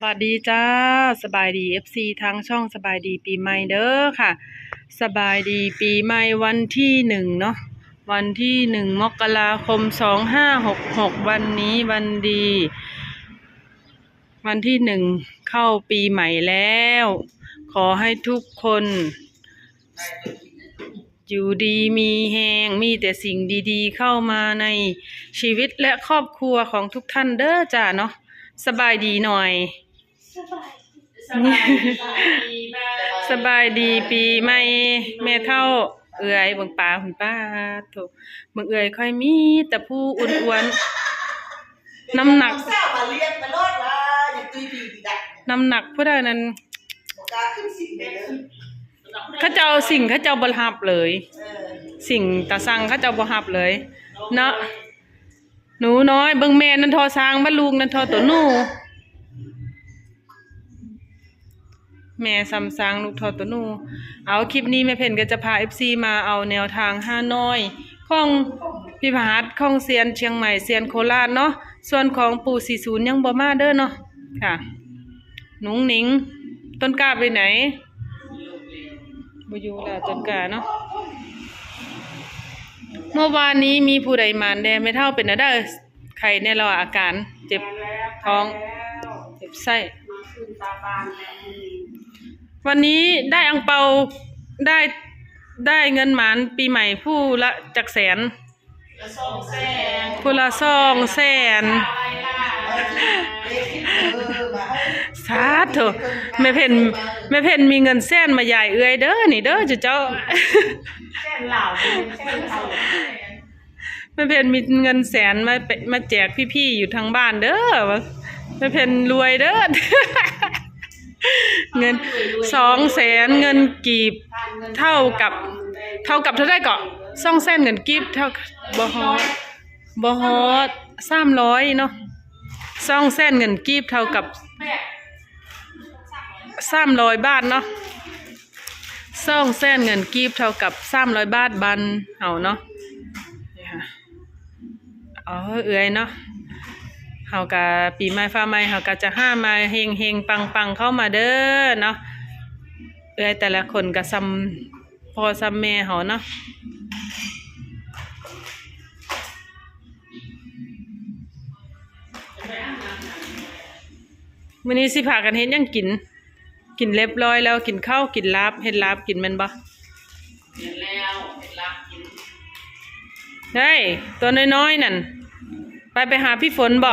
สวัสดีจ้าสบายดี FC ทางช่องสบายดีปีใหม่เด้อค่ะ สบายดีปีใหม่วันที่หนึ่งเนาะวันที่หนึ่งมกราคมสองห้าหกหกวันนี้วันดี วันที่หนึ่งเข้าปีใหม่แล้ว ขอให้ทุกคน อยู่ดีมีแหงมีแต่สิ่งดีๆ เข้ามาในชีวิตและครอบครัวของทุกท่านเด้อจ้าเนาะสบายดีหน่อย สบายดีปีใหม่แม่เท่า เอื่อยเบิ่งปลาคุณป้าโถเบิ่งเอื่อยค่อยมี แต่ผู้อ้วนๆน้ำหนักสามาเรียนตลอดว่าอย่าตุยดีดีดักน้ำหนักผู้ใดนั้นกาขึ้นสิ่งเด้อเขาเจ้าสิ่งเขาเจ้าบ่รับเลย สิ่งตาสั่งเขาเจ้าบ่รับเลย เนาะหนูน้อยเบิ่งแม่นั่นทอสร้างบ้านลูกนั่นทอตัวหนู แม่ซ้ำสร้างลูกทอตัวนู เอาคลิปนี้แม่เพ่นก็จะพา FC มาเอาแนวทางห้าน้อยของพี่พหัสของเซียนเชียงใหม่เซียนโคราชเนาะส่วนของปู่40ยังบ่มาเด้อเนาะค่ะหนุงหนิง ต้นกล้าไปไหนบ่อยู่แล้วต้นกล้าเนาะเมื่อวานนี้มีผู้ใดมานแดไม่เท่าเป็นอะไรใครเนี่ยเราอาการเจ็บท้อง เจ็บไส้ วันนี้ได้อังเปาได้ได้เงินหมานปีใหม่ผู้ละจักแสน ผู้ละสองแสนเออมาให้สาธุแม่เพ่นแม่เพ่นมีเงินแสนมาใหญ่เอ้ยเด้อนี่เด้อเจ้าแม่เพนมีเงินแสนมาเปมาแจกพี่ๆอยู่ทางบ้านเด้อแม่เพนรวยเด้อ เงินสองแสนเงินกีบเท่ากับ เท่ากับเท่าได้เกาะสองแสนเงินกีบเท่ากับบฮอดบฮอดสามร้อยเนาะสองแสนเงินกีบเท่ากับสามร้อยบาทเนาะสองแสนเงินกีบเท่ากับสามร้อยบาทบันเอาเนาะนี่ค่ะอ๋อเอื้อยเนาะเฮากะปีใหม่ฟ้าใหม่เฮากะจะห้ามาเฮงเฮงปังปังเข้ามาเด้อเนาะเอื้อยแต่ละคนก็ซ้ำพ่อซ้ำแม่เฮาเนาะมื้อนี้สิพากันเฮ็ดหยังกิน กินเรียบร้อยแล้วกินข้าวกินลาบเฮ็ดลาบกินแม่นบ่เฮ้ยตัวน้อยๆนั่น ไปไปหาพี่ฝนบ่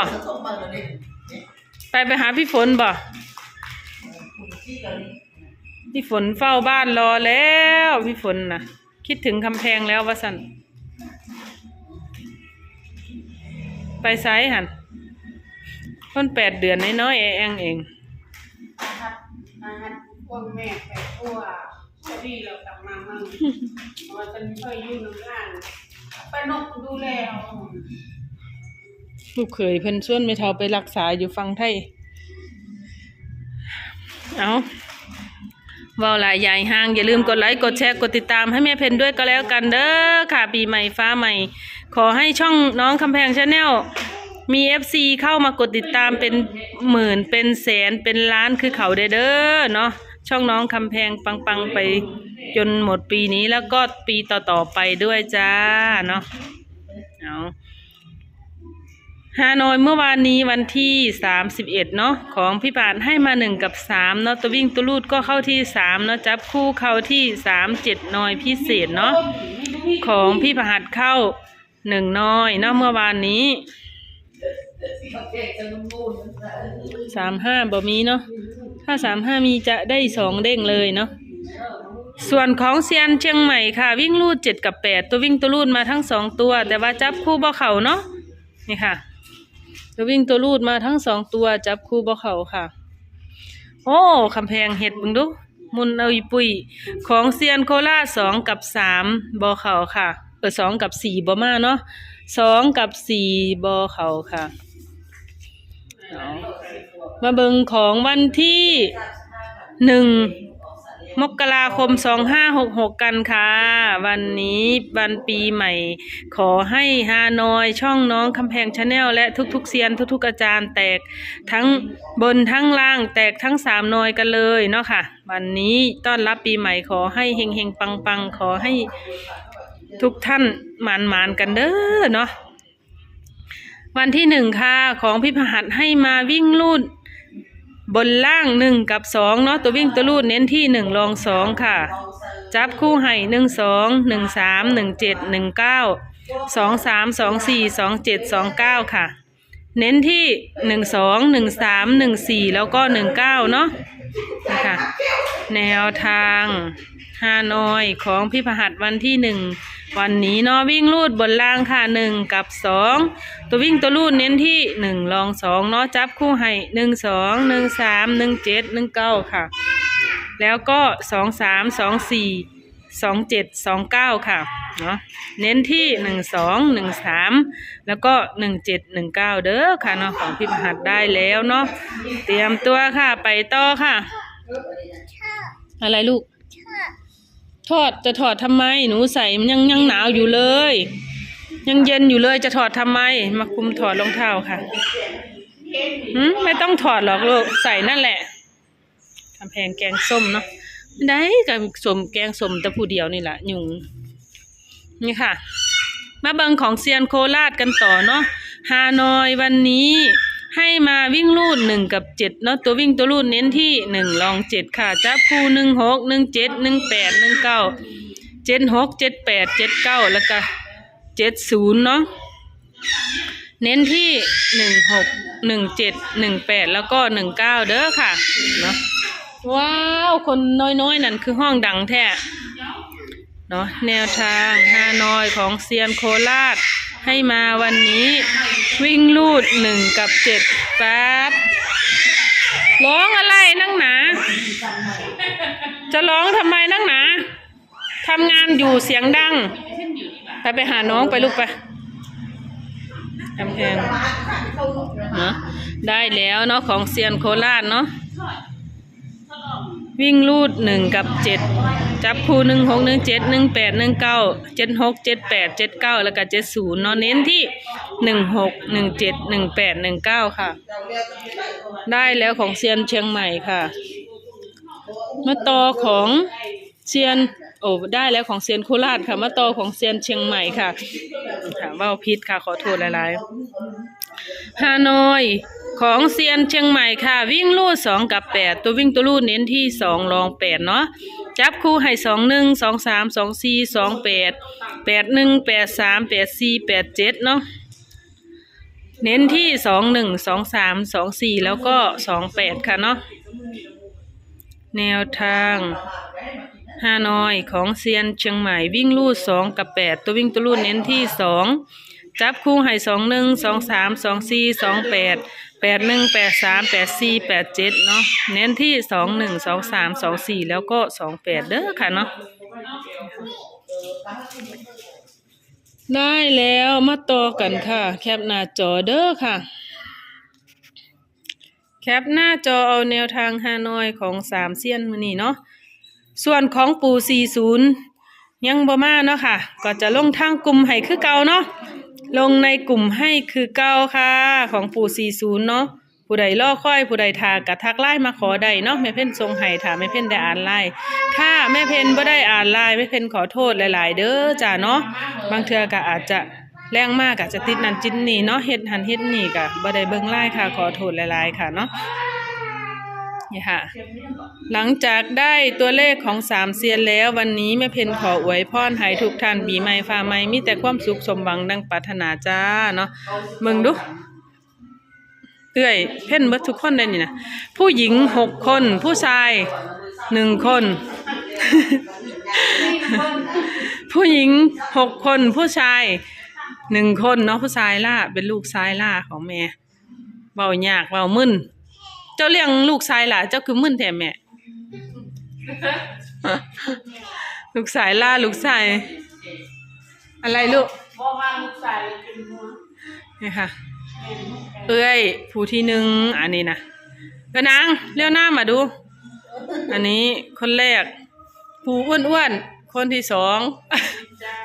ไปไปหาพี่ฝนบ่คุณที่กันนี่พี่ฝนเฝ้าบ้านรอแล้วพี่ฝนนะคิดถึงคำแพงแล้ววะสันไปไซหันต้นแปดเดือนน้อยๆเองเองมาฮัดพวกแม่ไปทั่วพอดีเรากลับมามั่งเพราะว่าตอนนี้ค่อยอยู่น้ำร้านปนกดูแลเอา ลูกเขยเพิ่นส่วนไม่เท่าไปรักษาอยู่ฟังไทย เอาว่าหลายใหญ่ห้าง อย่าลืมกดไลค์ กดแชร์ กดติดตามให้แม่เพนด้วยก็แล้วกันเด้อค่ะปีใหม่ฟ้าใหม่ ขอให้ช่องน้องคำแพงชาแนลมี FC เข้ามากดติดตามเป็นหมื่นเป็นแสนเป็นล้านคือเขาเด้อเด้อเนาะช่องน้องคำแพงปังๆไปจนหมดปีนี้แล้วก็ปีต่อๆไปด้วยจ้าเนาะเอา ฮานอยเมื่อวานนี้วันที่สามสิบเอ็ดเนาะของพี่ปานให้มาหนึ่งกับสามเนาะตัววิ่งตัวลูดก็เข้าที่สามเนาะจับคู่เข้าที่สามเจ็ดนอยพิเศษเนาะของพี่ประหัดเข้าหนึ่งน้อยเนาะเมื่อวานนี้สามห้าบ่มีเนาะถ้าสามห้ามีจะได้สองเด้งเลยเนาะส่วนของเซียนเชียงใหม่ค่ะ วิ่งลูดเจ็ดกับแปดตัววิ่งตัวลูดมาทั้งสองตัว แต่ว่าจับคู่บ่เข่าเนาะนี่ค่ะ ตัววิ่งตัวรูดมาทั้งสองตัวจับคู่บ่เขาค่ะ โอ้คำแพงเห็ดบึงดูมุนเอาอีปุยของเซียนโคราสองกับสามบ่เขาค่ะเออสองกับสี่บ่มาเนาะสองกับสี่บ่เขาค่ะมาเบิงของวันที่หนึ่ง มกราคมสองห้าหกหกกันค่ะ วันนี้วันปีใหม่ ขอให้ฮานอยช่องน้องคำแพงชาแนลและทุกๆเซียนทุกๆอาจารย์แตกทั้งบนทั้งล่างแตกทั้งสามนอยกันเลยเนาะค่ะ วันนี้ต้อนรับปีใหม่ขอให้เฮงเฮงปังปังๆขอให้ทุกท่านหมานหมานกันเด้อเนาะวันที่หนึ่งค่ะของพี่พหัสให้มาวิ่งลูด บนล่างหนึ่งกับสองเนาะตัววิ่งตัวลูดเน้นที่หนึ่งรองสองค่ะ จับคู่ให้หนึ่งสองหนึ่งสามหนึ่งเจ็ดหนึ่งเก้าสองสามสองสี่สองเจ็ดสองเก้าค่ะ เน้นที่หนึ่งสองหนึ่งสามหนึ่งสี่แล้วก็หนึ่งเก้าเนาะนะคะแนวทาง ฮานอยของพี่พหัสวันที่หนึ่งวันนี้เนาะวิ่งลูดบนล่างค่ะหนึ่งกับสองตัววิ่งตัวลูดเน้นที่หนึ่งรองสองเนาะจับคู่ให้หนึ่งสองหนึ่งสามหนึ่งเจ็ดหนึ่งเก้าค่ะ แล้วก็สองสามสองสี่สองเจ็ดสองเก้าค่ะเนาะเน้นที่หนึ่งสองหนึ่งสามแล้วก็หนึ่งเจ็ดหนึ่งเก้าเด้อค่ะเนาะของพี่พหัสได้แล้วเนาะเตรียมตัวค่ะไปต่อค่ะ อะไรลูก ถอดจะถอดทำไม หนูใส่มันยังยังหนาวอยู่เลย ยังเย็นอยู่เลยจะถอดทำไม มาคุมถอดรองเท้าค่ะหืมไม่ต้องถอดหรอกลูกใส่นั่นแหละทำแพงแกงส้มเนาะได้กับสมแกงส้มแต่ผู้เดียวนี่แหละยุงนี่ค่ะ มาเบิงของเซียนโคราชกันต่อเนาะฮานอยวันนี้ ให้มาวิ่งลูดหนึ่งกับเจ็ดเนาะตัววิ่งตัวลูดเน้นที่หนึ่งลองเจ็ดค่ะ จับคู่หนึ่งหกหนึ่งเจ็ดหนึ่งแปดหนึ่งเก้าเจ็ดหกเจ็ดแปดเจ็ดเก้าแล้วก็เจ็ดศูนย์เนาะเน้นที่หนึ่งหกหนึ่งเจ็ดหนึ่งแปดแล้วก็หนึ่งเก้าเด้อค่ะเนาะว้าวคนน้อยๆ นั่นคือห้องดังแท้เนาะแนวทางฮานอยของเซียนโคราช ให้มาวันนี้วิ่งลูดหนึ่งกับเจ็ดแป๊บร้องอะไรนั่งหนา จะร้องทำไมนั่งหนาทำงานอยู่เสียงดัง ไปไปหาน้องไปลูกไปกำแพงเนาะได้แล้วเนาะของเซียนโคราชเนาะ วิ่งลูดหนึ่งกับเจ็ดจับคู่หนึ่งหกหนึ่งเจ็ดหนึ่งแปดหนึ่งเก้าเจ็ดหกเจ็ดแปดเจ็ดเก้าแล้วก็เจ็ดศูนย์เนาะเน้นที่หนึ่งหกหนึ่งเจ็ดหนึ่งแปดหนึ่งเก้าค่ะ ได้แล้วของเซียนเชียงใหม่ค่ะ มาต่อของเซียนโอ้ได้แล้วของเซียนโคราชค่ะ มาต่อของเซียนเชียงใหม่ค่ะค่ะว่าพิษค่ะขอโทษหลายๆฮานอย ของเซียนเชียงใหม่ค่ะ วิ่งลู่สองกับแปดตัววิ่งตัวลู่เน้นที่สองรองแปดเนาะจับคู่ให้สองหนึ่งสองสามสองสี่สองแปดแปดหนึ่งแปดสามแปดสี่แปดเจ็ดเนาะเน้นที่สองหนึ่งสองสามสองสี่แล้วก็สองแปดค่ะเนาะแนวทางฮานอยของเซียนเชียงใหม่วิ่งลู่สองกับแปดตัววิ่งตัวลู่เน้นที่สองจับคู่ให้สองหนึ่งสองสามสองสี่สองแปด แปดหนึ่งแปดสามแปดสี่แปดเจ็ดเนาะเน้นที่สองหนึ่งสองสามสองสี่แล้วก็สองแปดเด้อค่ะเนาะได้แล้วมาต่อกันค่ะ แคปหน้าจอเด้อค่ะ แคปหน้าจอเอาแนวทางฮานอยของสามเซียนมือนี้เนาะส่วนของปูสี่ศูนย์ยังบ่มาเนาะค่ะ ก็จะลงทางกลุ่มให้คือเก่าเนาะ ลงในกลุ่มให้คือเก่าค่ะ ของปู่40เนาะผู้ใดรอคอยผู้ใดทากะทักไลน์มาขอได้เนาะแม่เพ่นทรงให้ถ้าแม่เพ่นได้อ่านไลน์ถ้าแม่เพ่นบ่ได้อ่านไลน์แม่เพ่นขอโทษหลาย ๆ เด้อจ้าเนาะบางเทื่อก็อาจจะแรงมากอาจจะติดนันจินนี่เนาะเฮ็ดหันเฮ็ดนี่ก็บ่ได้เบิ่งไลน์ค่ะขอโทษหลาย ๆ ค่ะเนาะ นี่ค่ะ หลังจากได้ตัวเลขของสามเซียนแล้ว วันนี้แม่เพนขออวยพรให้ทุกท่านปีใหม่ฟ้าใหม่มีแต่ความสุขสมหวังดังปรารถนาจ้าเนาะเบิ่งดูเตื้อยเพ่นเบิดทุกคนได้นี่นะผู้หญิงหกคน ผู้ชายหนึ่งคน ผู้หญิงหกคน ผู้ชายหนึ่งคนเนาะผู้ชายล่าเป็นลูกชายล่าของแม่เบายากเบามึน เจ้าเลี้ยงลูกชายล่ะ เจ้าคือมึนแท้แม่ ลูกชายล่าลูกชาย อะไรลูกบ่ว่าลูกชายเลยเป็นหัวนี่ค่ะ เอ้ยผู้ที่หนึ่งอันนี้นะเอ้ยนางเลี้ยวหน้ามาดู อันนี้คนแรก ผู้อ้วนๆ คนที่สอง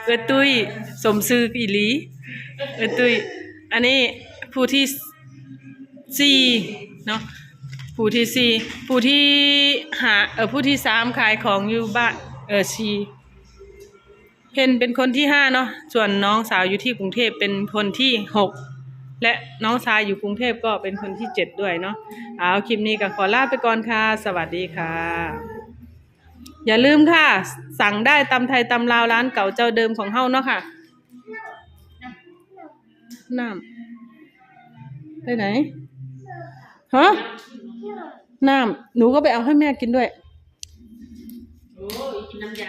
เออตุ้ยสมซื่ออีหลี เออตุ้ย อันนี้ผู้ที่สี่เนาะ ผู้ที่สี่ผู้ที่หาเออผู้ที่สามขายของอยู่บ้านเออชีเพนเป็นคนที่ห้าเนาะส่วนน้องสาวอยู่ที่กรุงเทพเป็นคนที่หกและน้องชายอยู่กรุงเทพก็เป็นคนที่เจ็ดด้วยเนาะเอาคลิปนี้ก็ขอลาไปก่อนค่ะ สวัสดีค่ะ อย่าลืมค่ะ สั่งได้ตำไทยตำลาวร้านเก่าเจ้าเดิมของเฮาเนาะค่ะน้ำไปไหนฮะ น้ำหนูก็ไปเอาให้แม่กินด้วย โอ้ยกินน้ำยา